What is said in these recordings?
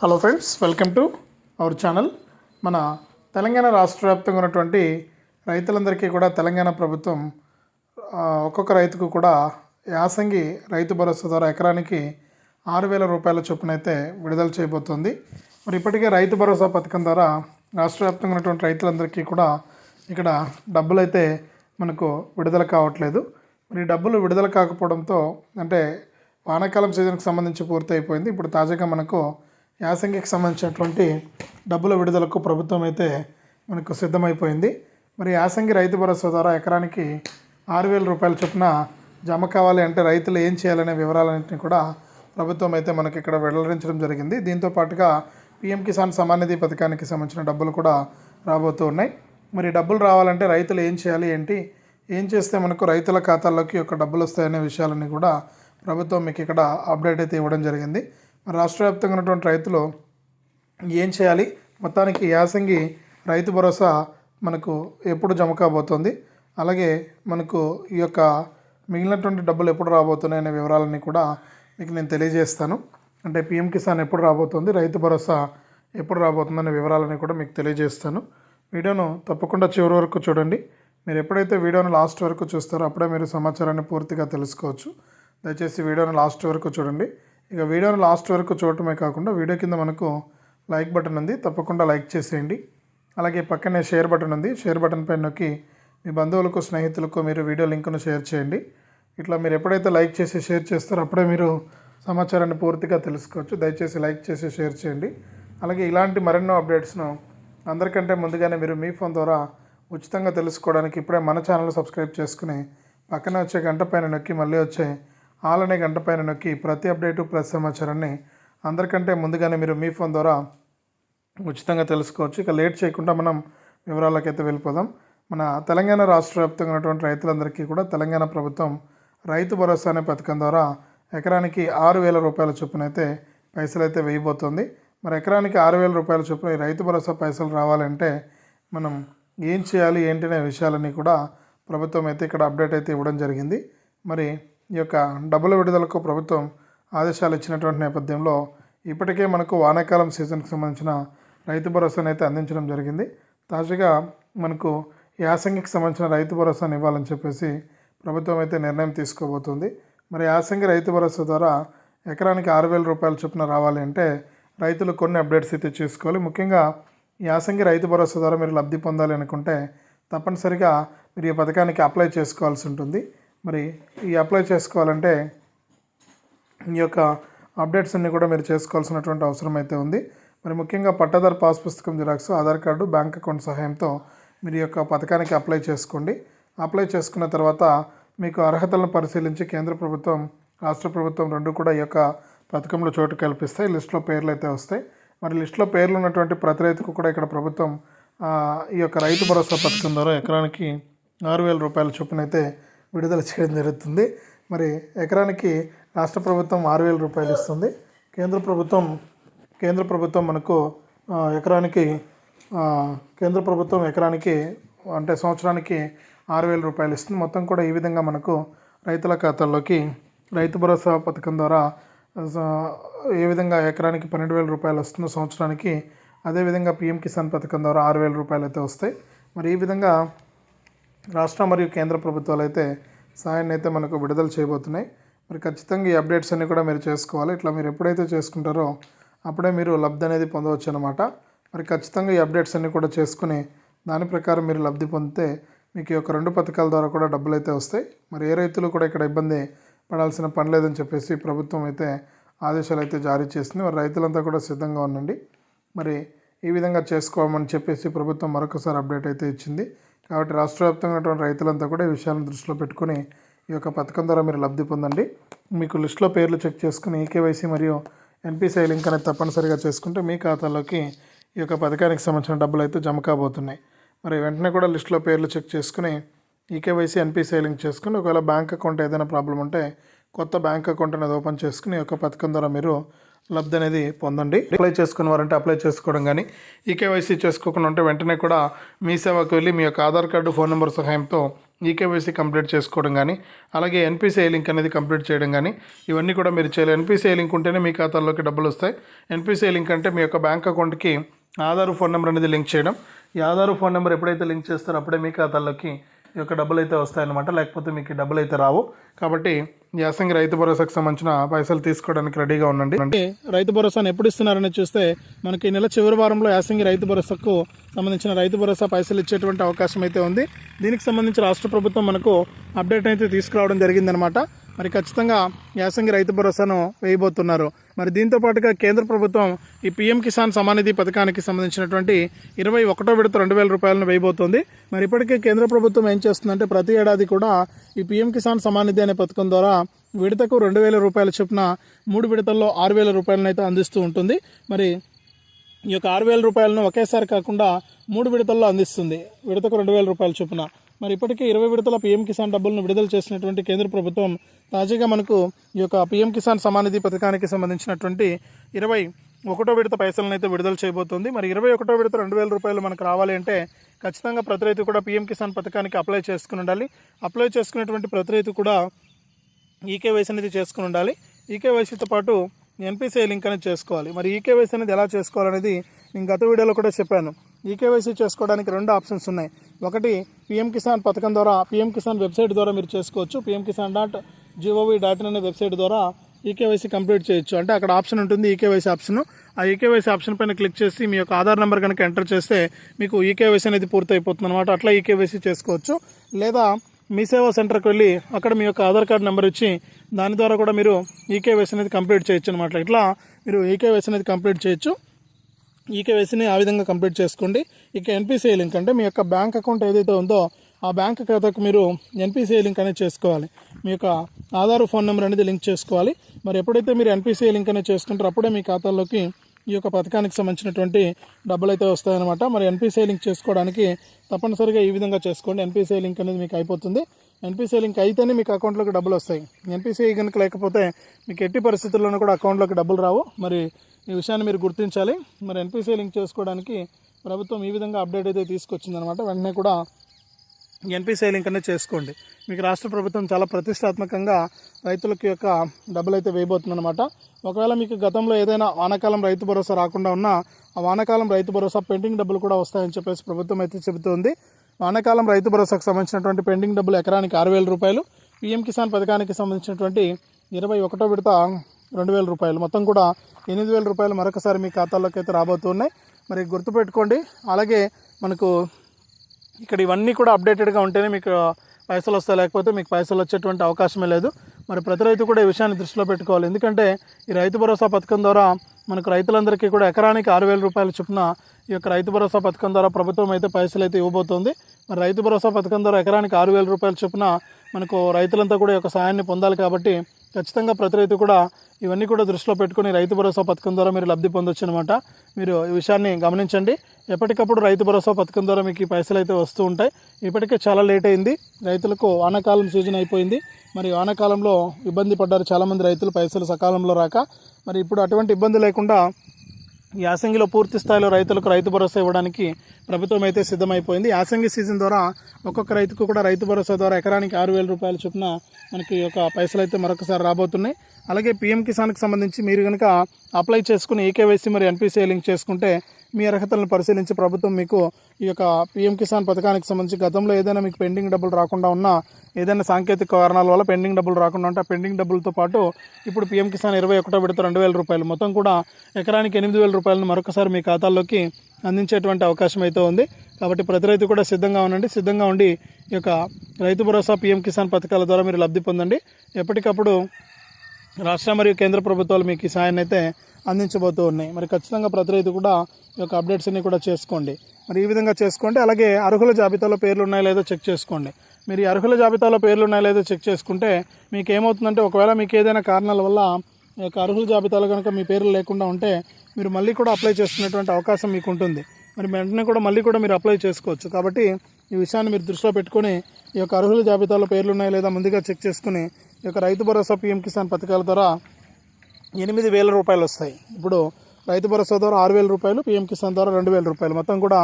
Hello friends welcome to our channel మన తెలంగాణ రాష్ట్ర వ్యాప్తంగా ఉన్నటువంటి రైతులందరికీ కూడా తెలంగాణ ప్రభుత్వం ఒక్కొక్క రైతుకు కూడా యాసంగి రైతు భరోసా ద్వారా ఎకరానికి ఆరు వేల రూపాయల చొప్పున అయితే విడుదల చేయబోతోంది. మరి ఇప్పటికే రైతు భరోసా పథకం ద్వారా రాష్ట్ర వ్యాప్తంగా ఉన్నటువంటి రైతులందరికీ కూడా ఇక్కడ డబ్బులు అయితే మనకు విడుదల కావట్లేదు. మరి డబ్బులు విడుదల కాకపోవడంతో అంటే వానాకాలం సీజన్కి సంబంధించి పూర్తి అయిపోయింది ఇప్పుడు తాజాగా మనకు యాసంగికి సంబంధించినటువంటి డబ్బుల విడుదలకు ప్రభుత్వం అయితే మనకు సిద్ధమైపోయింది. మరి యాసంగి రైతు భరోసా ద్వారా ఎకరానికి ఆరు వేల రూపాయల చొప్పున జమ కావాలి అంటే రైతులు ఏం చేయాలనే వివరాలన్నింటినీ కూడా ప్రభుత్వం అయితే మనకి ఇక్కడ వెల్లడించడం జరిగింది. దీంతో పాటుగా పీఎం కిసాన్ సమాన్ నిధి పథకానికి సంబంధించిన డబ్బులు కూడా రాబోతూ ఉన్నాయి. మరి డబ్బులు రావాలంటే రైతులు ఏం చేయాలి ఏంటి? ఏం చేస్తే మనకు రైతుల ఖాతాల్లోకి ఒక డబ్బులు వస్తాయనే విషయాలన్నీ కూడా ప్రభుత్వం మీకు ఇక్కడ అప్డేట్ అయితే ఇవ్వడం జరిగింది. రాష్ట్ర వ్యాప్తంగా ఉన్నటువంటి రైతులు ఏం చేయాలి? మొత్తానికి యాసంగి రైతు భరోసా మనకు ఎప్పుడు జమ కాబోతుంది? అలాగే మనకు ఈ యొక్క మిగిలినటువంటి డబ్బులు ఎప్పుడు రాబోతున్నాయి అనే వివరాలన్నీ కూడా మీకు నేను తెలియజేస్తాను. అంటే పిఎం కిసాన్ ఎప్పుడు రాబోతుంది? రైతు భరోసా ఎప్పుడు రాబోతుందనే వివరాలని కూడా మీకు తెలియజేస్తాను. వీడియోను తప్పకుండా చివరి వరకు చూడండి. మీరు ఎప్పుడైతే వీడియోను లాస్ట్ వరకు చూస్తారో అప్పుడే మీరు సమాచారాన్ని పూర్తిగా తెలుసుకోవచ్చు. దయచేసి వీడియోను లాస్ట్ వరకు చూడండి. ఇక వీడియోను లాస్ట్ వరకు చూడటమే కాకుండా వీడియో కింద మనకు లైక్ బటన్ ఉంది. తప్పకుండా లైక్ చేసేయండి. అలాగే పక్కనే షేర్ బటన్ ఉంది. షేర్ బటన్ పైన నొక్కి మీ బంధువులకు స్నేహితులకు మీరు వీడియో లింక్ను షేర్ చేయండి. ఇట్లా మీరు ఎప్పుడైతే లైక్ చేసి షేర్ చేస్తారో అప్పుడే మీరు సమాచారాన్ని పూర్తిగా తెలుసుకోవచ్చు. దయచేసి లైక్ చేసి షేర్ చేయండి. అలాగే ఇలాంటి మరెన్నో అప్డేట్స్ను అందరికంటే ముందుగానే మీరు మీ ఫోన్ ద్వారా ఉచితంగా తెలుసుకోవడానికి ఇప్పుడే మన ఛానల్ సబ్స్క్రైబ్ చేసుకుని పక్కనే వచ్చే గంట పైన నొక్కి మళ్ళీ వచ్చే ఆలనే గంట పైన నొక్కి ప్రతి అప్డేటు ప్రతి సమాచారాన్ని అందరికంటే ముందుగానే మీరు మీ ఫోన్ ద్వారా ఉచితంగా తెలుసుకోవచ్చు. ఇక లేట్ చేయకుండా మనం వివరాలకైతే వెళ్ళిపోదాం. మన తెలంగాణ రాష్ట్ర వ్యాప్తంగా ఉన్నటువంటి రైతులందరికీ కూడా తెలంగాణ ప్రభుత్వం రైతు భరోసా అనే పథకం ద్వారా ఎకరానికి ఆరు వేల రూపాయల చొప్పున అయితే పైసలు అయితే వేయబోతోంది. మరి ఎకరానికి ఆరు వేల రూపాయల చొప్పున ఈ రైతు భరోసా పైసలు రావాలంటే మనం ఏం చేయాలి ఏంటనే విషయాలన్నీ కూడా ప్రభుత్వం అయితే ఇక్కడ అప్డేట్ అయితే ఇవ్వడం జరిగింది. మరి ఈ యొక్క డబ్బుల విడుదలకు ప్రభుత్వం ఆదేశాలు ఇచ్చినటువంటి నేపథ్యంలో ఇప్పటికే మనకు వానాకాలం సీజన్కి సంబంధించిన రైతు భరోసాను అయితే అందించడం జరిగింది. తాజాగా మనకు యాసంగికి సంబంధించిన రైతు భరోసాను ఇవ్వాలని చెప్పేసి ప్రభుత్వం అయితే నిర్ణయం తీసుకోబోతుంది. మరి యాసంగి రైతు భరోసా ద్వారా ఎకరానికి ఆరు వేల రూపాయల చొప్పున రావాలి అంటే రైతులు కొన్ని అప్డేట్స్ అయితే చేసుకోవాలి. ముఖ్యంగా యాసంగి రైతు భరోసా ద్వారా మీరు లబ్ధి పొందాలి అనుకుంటే తప్పనిసరిగా మీరు ఈ పథకానికి అప్లై చేసుకోవాల్సి ఉంటుంది. మరి ఈ అప్లై చేసుకోవాలంటే ఈ యొక్క అప్డేట్స్ అన్ని కూడా మీరు చేసుకోవాల్సినటువంటి అవసరం అయితే ఉంది. మరి ముఖ్యంగా పట్టాదారు పాస్ పుస్తకం xerox Aadhaar card bank account సహాయంతో మీరు ఈ యొక్క పథకానికి అప్లై చేసుకోండి. అప్లై చేసుకున్న తర్వాత మీకు అర్హతలను పరిశీలించి కేంద్ర ప్రభుత్వం రాష్ట్ర ప్రభుత్వం రెండు కూడా ఈ యొక్క పథకంలో చోటు కల్పిస్తాయి. లిస్టులో పేర్లు అయితే వస్తాయి. మరి లిస్టులో పేర్లు ఉన్నటువంటి ప్రతి రైతుకు కూడా ఇక్కడ ప్రభుత్వం ఈ యొక్క రైతు భరోసా పథకం ద్వారా ఎకరానికి ఆరు వేల రూపాయల చొప్పున అయితే విడుదల చేయడం జరుగుతుంది. మరి ఎకరానికి రాష్ట్ర ప్రభుత్వం ఆరు వేల రూపాయలు ఇస్తుంది. కేంద్ర ప్రభుత్వం కేంద్ర ప్రభుత్వం మనకు ఎకరానికి కేంద్ర ప్రభుత్వం ఎకరానికి అంటే సంవత్సరానికి ఆరు వేల రూపాయలు ఇస్తుంది. మొత్తం కూడా ఈ విధంగా మనకు రైతుల ఖాతాల్లోకి రైతు భరోసా పథకం ద్వారా ఏ విధంగా ఎకరానికి పన్నెండు వేల రూపాయలు వస్తుందో సంవత్సరానికి అదేవిధంగా పిఎం కిసాన్ పథకం ద్వారా ఆరు వేల రూపాయలు అయితే వస్తాయి. మరి ఈ విధంగా రాష్ట్ర మరియు కేంద్ర ప్రభుత్వాలు అయితే సాయాన్ని అయితే మనకు విడుదల చేయబోతున్నాయి. మరి ఖచ్చితంగా ఈ అప్డేట్స్ అన్నీ కూడా మీరు చేసుకోవాలి. ఇట్లా మీరు ఎప్పుడైతే చేసుకుంటారో అప్పుడే మీరు లబ్ధి అనేది పొందవచ్చు అనమాట మరి ఖచ్చితంగా ఈ అప్డేట్స్ అన్నీ కూడా చేసుకుని దాని ప్రకారం మీరు లబ్ధి పొందితే మీకు ఈ యొక్క రెండు పథకాల ద్వారా కూడా డబ్బులు అయితే వస్తాయి. మరి ఏ రైతులు కూడా ఇక్కడ ఇబ్బంది పడాల్సిన పని లేదని చెప్పేసి ప్రభుత్వం అయితే ఆదేశాలు అయితే జారీ చేసింది. మరి రైతులంతా కూడా సిద్ధంగా ఉండండి. మరి ఈ విధంగా చేసుకోమని చెప్పేసి ప్రభుత్వం మరొకసారి అప్డేట్ అయితే ఇచ్చింది. కాబట్టి రాష్ట్ర వ్యాప్తంగా ఉన్నటువంటి రైతులంతా కూడా ఈ విషయాలను దృష్టిలో పెట్టుకుని ఈ యొక్క పథకం ద్వారా మీరు లబ్ధి పొందండి. మీకు లిస్టులో పేర్లు చెక్ చేసుకుని ఈకేవైసీ మరియు ఎన్పిసిఐ లింక్ అనేది తప్పనిసరిగా చేసుకుంటే మీ ఖాతాలోకి ఈ యొక్క పథకానికి సంబంధించిన డబ్బులు అయితే జమ కాబోతున్నాయి. మరి వెంటనే కూడా లిస్టులో పేర్లు చెక్ చేసుకుని ఈకేవైసీ ఎన్పిసిఐ లింక్ చేసుకుని ఒకవేళ బ్యాంక్ అకౌంట్ ఏదైనా ప్రాబ్లం ఉంటే కొత్త బ్యాంక్ అకౌంట్ అనేది ఓపెన్ చేసుకుని ఈ యొక్క పథకం ద్వారా మీరు లబ్ధి అనేది పొందండి. అప్లై చేసుకున్న వారంటే అప్లై చేసుకోవడం కానీ ఈకేవైసీ చేసుకోకుండా ఉంటే వెంటనే కూడా మీ సేవకు వెళ్ళి మీ యొక్క ఆధార్ కార్డు ఫోన్ నెంబర్ సహాయంతో ఈకేవైసీ కంప్లీట్ చేసుకోవడం కానీ అలాగే ఎన్పిసిఐ లింక్ అనేది కంప్లీట్ చేయడం కానీ ఇవన్నీ కూడా మీరు చేయాలి. ఎన్పిసిఐ లింక్ ఉంటేనే మీ ఖాతాల్లోకి డబ్బులు వస్తాయి. ఎన్పిసిఐ లింక్ అంటే మీ యొక్క బ్యాంక్ అకౌంట్కి ఆధార్ ఫోన్ నెంబర్ అనేది లింక్ చేయడం. ఈ ఆధార్ ఫోన్ నెంబర్ ఎప్పుడైతే లింక్ చేస్తారో అప్పుడే మీ ఖాతాల్లోకి ఈ యొక్క డబ్బులు అయితే వస్తాయన్నమాట. లేకపోతే మీకు డబ్బులు అయితే రావు. కాబట్టి యాసంగి రైతు భరోసాకు సంబంధించిన పైసలు తీసుకోవడానికి రెడీగా ఉండండి. రైతు భరోసాను ఎప్పుడు ఇస్తున్నారని చూస్తే మనకి ఈ నెల చివరి వారంలో యాసంగి రైతు భరోసాకు సంబంధించిన రైతు భరోసా పైసలు ఇచ్చేటువంటి అవకాశం అయితే ఉంది. దీనికి సంబంధించి రాష్ట్ర ప్రభుత్వం మనకు అప్డేట్ అయితే తీసుకురావడం జరిగిందనమాట. మరి ఖచ్చితంగా యాసంగి రైతు భరోసాను వేయబోతున్నారు. మరి దీంతో పాటుగా కేంద్ర ప్రభుత్వం ఈ పీఎం కిసాన్ సమానిధి పథకానికి సంబంధించినటువంటి ఇరవై ఒకటో విడత రెండు వేల రూపాయలను వేయబోతోంది. మరి ఇప్పటికే కేంద్ర ప్రభుత్వం ఏం చేస్తుందంటే ప్రతి ఏడాది కూడా ఈ పీఎం కిసాన్ సమానిధి అనే పథకం ద్వారా విడతకు రెండు వేల రూపాయల చొప్పున మూడు విడతల్లో ఆరు వేల రూపాయలను అయితే అందిస్తూ ఉంటుంది. మరి ఈ యొక్క ఆరు వేల రూపాయలను ఒకేసారి కాకుండా మూడు విడతల్లో అందిస్తుంది. విడతకు రెండు వేల రూపాయల చొప్పున. మరి ఇప్పటికే ఇరవై విడతల పీఎం కిసాన్ డబ్బులను విడుదల చేసినటువంటి కేంద్ర ప్రభుత్వం తాజాగా మనకు ఈ యొక్క పీఎం కిసాన్ సమానిధి పథకానికి సంబంధించినటువంటి ఇరవై ఒకటో విడత పైసలను అయితే విడుదల చేయబోతోంది. మరి ఇరవై ఒకటో విడత రెండు వేల రూపాయలు మనకు రావాలి అంటే ఖచ్చితంగా ప్రతి రైతు కూడా పీఎం కిసాన్ పథకానికి అప్లై చేసుకుని ఉండాలి. అప్లై చేసుకునేటువంటి ప్రతి రైతు కూడా ఈకేవైసీ అనేది చేసుకుని ఉండాలి. ఈకేవైసీతో పాటు ఎన్పిసిఐ లింక్ అనేది చేసుకోవాలి. మరి ఈకేవైసీ అనేది ఎలా చేసుకోవాలనేది నేను గత వీడియోలో కూడా చెప్పాను. ఈకేవైసీ చేసుకోవడానికి రెండు ఆప్షన్స్ ఉన్నాయి. ఒకటి పిఎం కిసాన్ పథకం ద్వారా పిఎం కిసాన్ వెబ్సైట్ ద్వారా మీరు చేసుకోవచ్చు. PM Kisan dot G O V dot in అనే వెబ్సైట్ ద్వారా ఈకేవైసీ కంప్లీట్ చేయొచ్చు. అంటే అక్కడ ఆప్షన్ ఉంటుంది ఈకేవైసీ ఆప్షన్. ఆ ఈకేవైసీ ఆప్షన్ పైన క్లిక్ చేసి మీ యొక్క ఆధార్ నెంబర్ కనుక ఎంటర్ చేస్తే మీకు ఈకేవైసీ అనేది పూర్తి అయిపోతుంది అనమాట అట్లా ఈకేవైసీ చేసుకోవచ్చు. లేదా మీ సేవా సెంటర్కి వెళ్ళి అక్కడ మీ యొక్క ఆధార్ కార్డ్ నెంబర్ ఇచ్చి దాని ద్వారా కూడా మీరు ఈకేవైసీ అనేది కంప్లీట్ చేయొచ్చు అనమాట ఇట్లా మీరు ఈకేవైసీ అనేది కంప్లీట్ చేయొచ్చు. ఈకేవైసీని ఆ విధంగా కంప్లీట్ చేసుకోండి. ఇక ఎన్పిసిఐ లింక్ అంటే మీ యొక్క బ్యాంక్ అకౌంట్ ఏదైతే ఉందో ఆ బ్యాంక్ ఖాతాకు మీరు ఎన్పిసిఐ లింక్ అనేది చేసుకోవాలి. మీ యొక్క ఆధార్ ఫోన్ నెంబర్ అనేది లింక్ చేసుకోవాలి. మరి ఎప్పుడైతే మీరు ఎన్పిసిఐ లింక్ అనేది చేసుకుంటారో అప్పుడే మీ ఖాతాలోకి ఈ యొక్క పథకానికి సంబంధించినటువంటి డబ్బులు అయితే వస్తాయన్నమాట. మరి ఎన్పిసిఐ లింక్ చేసుకోవడానికి తప్పనిసరిగా ఈ విధంగా చేసుకోండి. ఎన్పిసిఐ లింక్ అనేది మీకు అయిపోతుంది. ఎన్పిసిఐ లింక్ అయితేనే మీకు అకౌంట్లోకి డబ్బులు వస్తాయి. ఎన్పిసిఐ కనుక లేకపోతే మీకు ఎట్టి పరిస్థితుల్లోనూ కూడా అకౌంట్లోకి డబ్బులు రావు. మరి ఈ విషయాన్ని మీరు గుర్తించాలి. మరి ఎన్పిసిఐ లింక్ చేసుకోవడానికి ప్రభుత్వం ఈ విధంగా అప్డేట్ అయితే తీసుకొచ్చిందనమాట వెంటనే కూడా ఎన్పిసిఐ లింక్ అనేది చేసుకోండి. మీకు రాష్ట్ర ప్రభుత్వం చాలా ప్రతిష్టాత్మకంగా రైతులకి యొక్క డబ్బులు అయితే వేయబోతుందన్నమాట. ఒకవేళ మీకు గతంలో ఏదైనా వానాకాలం రైతు భరోసా రాకుండా ఉన్నా ఆ వానాకాలం రైతు భరోసా పెండింగ్ డబ్బులు కూడా వస్తాయని చెప్పేసి ప్రభుత్వం అయితే చెబుతోంది. వానాకాలం రైతు భరోసాకు సంబంధించినటువంటి పెండింగ్ డబ్బులు ఎకరానికి ఆరు వేల రూపాయలు పీఎం కిసాన్ పథకానికి సంబంధించినటువంటి ఇరవై ఒకటో విడత రెండు వేల రూపాయలు. మొత్తం కూడా ఎనిమిది వేల రూపాయలు మరొకసారి మీ ఖాతాలోకి అయితే రాబోతున్నాయి. మరి గుర్తుపెట్టుకోండి. అలాగే మనకు ఇక్కడ ఇవన్నీ కూడా అప్డేటెడ్గా ఉంటేనే మీకు పైసలు వస్తాయి. లేకపోతే మీకు పైసలు వచ్చేటువంటి అవకాశమే లేదు. మరి ప్రతి రైతు కూడా ఈ విషయాన్ని దృష్టిలో పెట్టుకోవాలి. ఎందుకంటే ఈ రైతు భరోసా పథకం ద్వారా మనకు రైతులందరికీ కూడా ఎకరానికి ఆరు వేల రూపాయల చొప్పున ఈ యొక్క రైతు భరోసా పథకం ద్వారా ప్రభుత్వం అయితే పైసలు అయితే ఇవ్వబోతోంది. మరి రైతు భరోసా పథకం ద్వారా ఎకరానికి ఆరు వేల రూపాయల చొప్పున మనకు రైతులంతా కూడా ఈ యొక్క సాయాన్ని పొందాలి కాబట్టి ఖచ్చితంగా ప్రతి రైతు కూడా ఇవన్నీ కూడా దృష్టిలో పెట్టుకుని రైతు భరోసా పథకం ద్వారా మీరు లబ్ధి పొందొచ్చు అనమాట మీరు ఈ విషయాన్ని గమనించండి. ఎప్పటికప్పుడు రైతు భరోసా పథకం ద్వారా మీకు ఈ పైసలు అయితే వస్తూ ఉంటాయి. ఇప్పటికే చాలా లేట్ అయింది. రైతులకు వానాకాలం సీజన్ అయిపోయింది. మరి వానాకాలంలో ఇబ్బంది పడ్డారు చాలామంది రైతులు పైసలు సకాలంలో రాక. మరి ఇప్పుడు అటువంటి ఇబ్బంది లేకుండా యాసంగిలో పూర్తి స్థాయిలో రైతులకు రైతు భరోసా ఇవ్వడానికి ప్రభుత్వం అయితే సిద్ధమైపోయింది. యాసంగి సీజన్ ద్వారా ఒక్కొక్క రైతుకు కూడా రైతు భరోసా ద్వారా ఎకరానికి ఆరు వేల రూపాయల చొప్పున మనకి ఒక పైసలు అయితే మరొకసారి రాబోతున్నాయి. అలాగే పీఎం కిసాన్కి సంబంధించి మీరు కనుక అప్లై చేసుకుని ఏకేవైసీ మరి ఎన్పిసిఐ లింక్ చేసుకుంటే మీ అర్హతలను పరిశీలించి ప్రభుత్వం మీకు ఈ యొక్క పీఎం కిసాన్ పథకానికి సంబంధించి గతంలో ఏదైనా మీకు పెండింగ్ డబ్బులు రాకుండా ఉన్నా ఏదైనా సాంకేతిక కారణాల వల్ల పెండింగ్ డబ్బులు రాకుండా ఉంటే ఆ పెండింగ్ డబ్బులతో పాటు ఇప్పుడు పీఎం కిసాన్ ఇరవై ఒకటో విడత రెండు వేల రూపాయలు. మొత్తం కూడా ఎకరానికి ఎనిమిది వేల రూపాయలను మరొకసారి మీ ఖాతాల్లోకి అందించేటువంటి అవకాశం అయితే ఉంది. కాబట్టి ప్రతి రైతు కూడా సిద్ధంగా ఉండండి. సిద్ధంగా ఉండి ఈ యొక్క రైతు భరోసా పీఎం కిసాన్ పథకాల ద్వారా మీరు లబ్ధి పొందండి. ఎప్పటికప్పుడు రాష్ట్ర మరియు కేంద్ర ప్రభుత్వాలు మీకు ఈ సాయాన్ని అయితే అందించబోతూ ఉన్నాయి. మరి ఖచ్చితంగా ప్రతి రైతు కూడా ఈ యొక్క అప్డేట్స్ అన్ని కూడా చేసుకోండి. మరి ఈ విధంగా చేసుకోండి. అలాగే అర్హుల జాబితాలో పేర్లు ఉన్నాయో లేదో చెక్ చేసుకోండి. మీరు ఈ అర్హుల జాబితాలో పేర్లు ఉన్నాయో లేదో చెక్ చేసుకుంటే మీకు ఏమవుతుందంటే ఒకవేళ మీకు ఏదైనా కారణాల వల్ల ఈ యొక్క అర్హుల జాబితాలో కనుక మీ పేర్లు లేకుండా ఉంటే మీరు మళ్ళీ కూడా అప్లై చేసుకునేటువంటి అవకాశం మీకు ఉంటుంది. మరి వెంటనే కూడా మళ్ళీ కూడా మీరు అప్లై చేసుకోవచ్చు. కాబట్టి ఈ విషయాన్ని మీరు దృష్టిలో పెట్టుకొని ఈ యొక్క అర్హుల జాబితాలో పేర్లు ఉన్నాయా లేదా ముందుగా చెక్ చేసుకుని ఈ యొక్క రైతు భరోసా పీఎం కిసాన్ పథకాల ద్వారా ఎనిమిది వేల రూపాయలు వస్తాయి. ఇప్పుడు రైతు భరోసా ద్వారా ఆరు వేల రూపాయలు పీఎం కిసాన్ ద్వారా రెండు వేల రూపాయలు. మొత్తం కూడా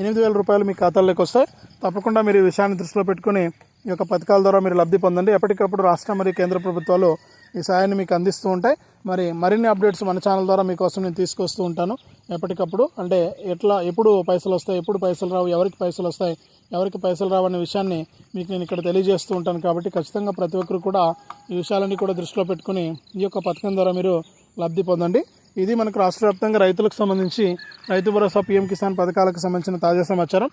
ఎనిమిది వేల రూపాయలు మీ ఖాతాల్లోకి వస్తాయి. తప్పకుండా మీరు ఈ విషయాన్ని దృష్టిలో పెట్టుకుని ఈ యొక్క పథకాల ద్వారా మీరు లబ్ధి పొందండి. ఎప్పటికప్పుడు రాష్ట్ర మరియు కేంద్ర ప్రభుత్వాలు ఈ సాయాన్ని మీకు అందిస్తూ ఉంటాయి. మరి మరిన్ని అప్డేట్స్ మన ఛానల్ ద్వారా మీకోసం నేను తీసుకొస్తూ ఉంటాను. ఎప్పటికప్పుడు అంటే ఎట్లా ఎప్పుడు పైసలు వస్తాయి ఎప్పుడు పైసలు రావు ఎవరికి పైసలు వస్తాయి ఎవరికి పైసలు రావు అనే విషయాన్ని మీకు నేను ఇక్కడ తెలియజేస్తూ ఉంటాను కాబట్టి ఖచ్చితంగా ప్రతి ఒక్కరు కూడా ఈ విషయాలన్నీ కూడా దృష్టిలో పెట్టుకుని ఈ యొక్క పథకం ద్వారా మీరు లబ్ధి పొందండి. ఇది మనకు రాష్ట్ర వ్యాప్తంగా రైతులకు సంబంధించి రైతు భరోసా పీఎం కిసాన్ పథకాలకు సంబంధించిన తాజా సమాచారం.